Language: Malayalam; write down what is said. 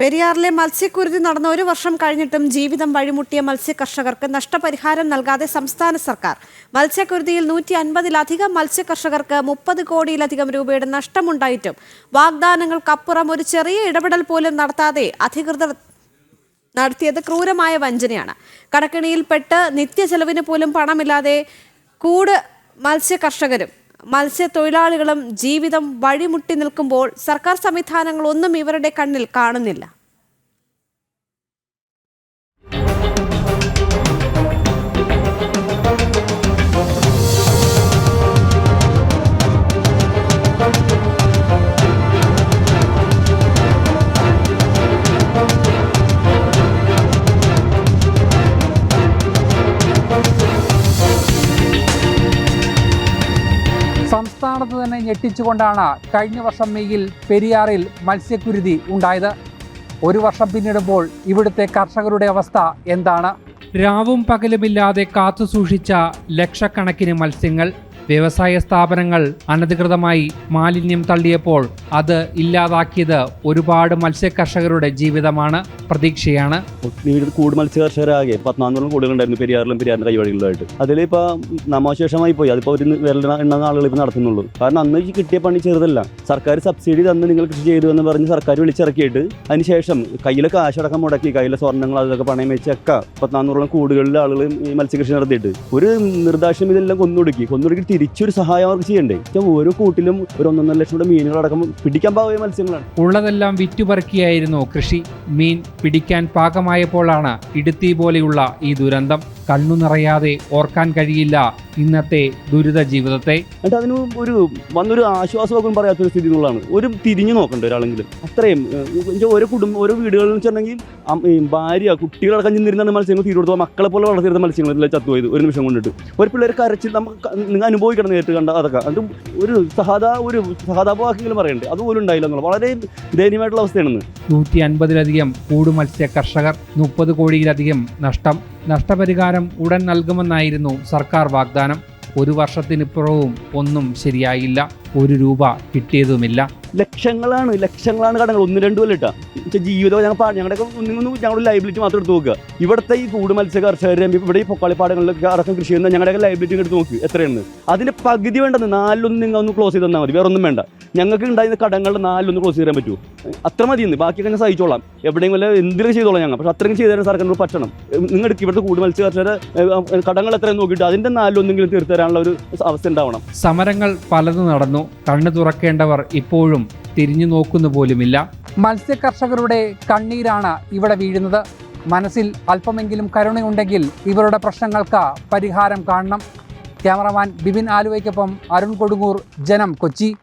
പെരിയാറിലെ മത്സ്യക്കുരുതി നടന്ന ഒരു വർഷം കഴിഞ്ഞിട്ടും ജീവിതം വഴിമുട്ടിയ മത്സ്യ കർഷകർക്ക് നഷ്ടപരിഹാരം നൽകാതെ സംസ്ഥാന സർക്കാർ. മത്സ്യക്കുരുതിയിൽ നൂറ്റി അൻപതിലധികം മത്സ്യ കർഷകർക്ക് മുപ്പത് കോടിയിലധികം രൂപയുടെ നഷ്ടമുണ്ടായിട്ടും വാഗ്ദാനങ്ങൾക്കപ്പുറം ഒരു ചെറിയ ഇടപെടൽ പോലും നടത്താതെ അധികൃതർ നടത്തിയത് ക്രൂരമായ വഞ്ചനയാണ്. കടക്കിണിയിൽപ്പെട്ട് നിത്യചെലവിന് പോലും പണമില്ലാതെ കൂട് മത്സ്യ കർഷകരും മത്സ്യത്തൊഴിലാളികളും ജീവിതം വഴിമുട്ടി നിൽക്കുമ്പോൾ സർക്കാർ സംവിധാനങ്ങളൊന്നും ഇവരുടെ കണ്ണിൽ കാണുന്നില്ല. സംസ്ഥാനത്ത് തന്നെ ഞെട്ടിച്ചുകൊണ്ടാണ് കഴിഞ്ഞ വർഷം മെയ്യിൽ പെരിയാറിൽ മത്സ്യക്കുരുതി ഉണ്ടായത്. ഒരു വർഷം പിന്നിടുമ്പോൾ ഇവിടുത്തെ കർഷകരുടെ അവസ്ഥ എന്താണ്? രാവും പകലുമില്ലാതെ കാത്തുസൂക്ഷിച്ച ലക്ഷക്കണക്കിന് മത്സ്യങ്ങൾ. വ്യവസായ സ്ഥാപനങ്ങൾ അനധികൃതമായി മാലിന്യം തള്ളിയപ്പോൾ അത് ഇല്ലാതാക്കിയത് ഒരുപാട് മത്സ്യ കർഷകരുടെ ജീവിതമാണ് പ്രതീക്ഷയാണ്. കൂടുതൽ കൂട് മത്സ്യ കർഷകരാകെ പത്നാന്നോളം കൂടുതലുണ്ടായിരുന്നു പെരിയാറിലും പെരിയാറിന്റെ കൈവഴികളിലായിട്ട് അതിലിപ്പോ നാമാശേഷമായി പോയി. അതിപ്പോ ഒരു വിരലിന ആളുകൾ ഇപ്പോൾ നടത്തുന്നുള്ളൂ. കാരണം അന്ന് കിട്ടിയ പണി ചെറുതല്ല. സർക്കാർ സബ്സിഡി തന്ന് നിങ്ങൾ കൃഷി ചെയ്തു എന്ന് പറഞ്ഞ് സർക്കാർ വിളിച്ചിറക്കിയിട്ട് അതിനുശേഷം കയ്യിലെ കാശടക്കം മുടക്കി കയ്യിലെ സ്വർണങ്ങൾ അതൊക്കെ പണയം വെച്ചൊക്കെ പത്നാന്നൂറോളം കൂടുകളിലെ ആളുകൾ ഈ മത്സ്യകൃഷി നടത്തിയിട്ട്. ഒരു നിർദ്ദേശം ഇതെല്ലാം കൊന്നൊടുക്കി. കൊന്നൊടുക്കി തിരിച്ചൊരു സഹായം അവർക്ക് ചെയ്യണ്ടേ? ഓരോ കൂട്ടിലും ഒരു ഒന്നൊന്നര ലക്ഷം കൂടെ മീനുകളടക്കം പിടിക്കാൻ പാകമായ മത്സ്യങ്ങളാണ്. ഉള്ളതെല്ലാം വിറ്റുപറക്കിയായിരുന്നു കൃഷി. മീൻ പിടിക്കാൻ പാകമായപ്പോഴാണ് ഇടുത്തി പോലെയുള്ള ഈ ദുരന്തം. കണ്ണു നിറയാതെ ഓർക്കാൻ കഴിയില്ല ഇന്നത്തെ ദുരിത ജീവിതത്തെ. എന്നിട്ട് അതിന് ഒരു വന്നൊരു ആശ്വാസമൊക്കെ പറയാത്തൊരു സ്ഥിതി എന്നുള്ളതാണ്. ഒരു തിരിഞ്ഞു നോക്കണ്ട ഒരാളെങ്കിലും. അത്രയും ഓരോ കുടുംബം ഓരോ വീടുകളിൽ വെച്ചിട്ടുണ്ടെങ്കിൽ ഭാര്യ കുട്ടികളടക്കം ചെന്നിരുന്ന മത്സ്യങ്ങൾ തീരെ കൊടുത്തു മക്കളെ പോലെ വളർത്തിയിരുന്ന മത്സ്യങ്ങളെല്ലാം ചത്തുപോയത് ഒരു നിമിഷം കൊണ്ടിട്ട്. ഒരു പിള്ളേർ കരച്ചിൽ നമുക്ക് നിങ്ങൾ അനുഭവിക്കണം നേരിട്ട് കണ്ട അതൊക്കെ. അത് ഒരു സഹതാ ഒരു സഹതാപവാക്യങ്ങളും പറയണ്ടേ? അതുപോലും ഉണ്ടായില്ല എന്നുള്ളത്. വളരെ ദയനീയമായിട്ടുള്ള അവസ്ഥയാണെന്ന്. നൂറ്റി അൻപതിലധികം കൂടു മത്സ്യ കർഷകർ മുപ്പത് കോടിയിലധികം നഷ്ടം. നഷ്ടപരിഹാരം ഉടൻ നൽകുമെന്നായിരുന്നു സർക്കാർ വാഗ്ദാനം. ഒരു വർഷത്തിനിപ്പുറവും ഒന്നും ശരിയായില്ല. ഒരു രൂപ കിട്ടിയതുമില്ല. ലക്ഷങ്ങളാണ് ലക്ഷങ്ങളാണ് കടങ്ങൾ. ഒന്ന് രണ്ടു കൊല്ലം ഇട്ടാ. ജീവിതം ഞങ്ങൾ ഞങ്ങളുടെ ഒന്നും ഞങ്ങളുടെ ലൈബിലിറ്റി മാത്രം എടുത്ത് നോക്കുക. ഇവിടുത്തെ ഈ കൂട് മത്സ്യ കർഷകരും ഇവിടെ ഈ പൊക്കാളിപ്പാടങ്ങളിലൊക്കെ അടക്കം കൃഷി ചെയ്യുന്ന ഞങ്ങളുടെ ലൈബിലിറ്റി എടുത്ത് നോക്കി. എത്രയാണ്? അതിന് പകുതി വേണ്ടത് നാലൊന്നും നിങ്ങൾ ഒന്ന് ക്ലോസ് ചെയ്ത് തന്നാൽ മതി. വേറെ ഒന്നും വേണ്ട. ഞങ്ങൾക്ക് ഉണ്ടായിരുന്ന കടങ്ങളുടെ നാലിലൊന്ന് ക്ലോസ് ചെയ്യാൻ പറ്റൂ അത്ര മതി ഇന്ന് ബാക്കിയൊക്കെ ഞാൻ സഹിച്ചോളാം. എവിടെയും വല്ല എന്തിനും ചെയ്തോളാം ഞങ്ങൾ. പക്ഷെ അത്രയും ചെയ്തു തരാൻ സർക്കാരിനോട് പറ്റണം. നിങ്ങൾ ഇവിടുത്തെ കൂട് മത്സ്യ കർഷകരെ ഏഹ്, കടങ്ങൾ എത്രയും നോക്കിയിട്ട് അതിന്റെ നാലിലൊന്നെങ്കിലും തീർത്തു തരാനുള്ള ഒരു അവസ്ഥ ഉണ്ടാവണം. സമരങ്ങൾ പലതും നടന്നു. കണ്ണു തുറക്കേണ്ടവർ ഇപ്പോഴും തിരിഞ്ഞു നോക്കുന്നു പോലുമില്ല. മത്സ്യ കർഷകരുടെ കണ്ണീരാണ് ഇവിടെ വീഴുന്നത്. മനസ്സിൽ അല്പമെങ്കിലും കരുണയുണ്ടെങ്കിൽ ഇവരുടെ പ്രശ്നങ്ങൾക്ക് പരിഹാരം കാണണം. ക്യാമറമാൻ ബിപിൻ ആലുവയ്ക്കൊപ്പം അരുൺ കൊടുങ്ങൂർ ജനം കൊച്ചി.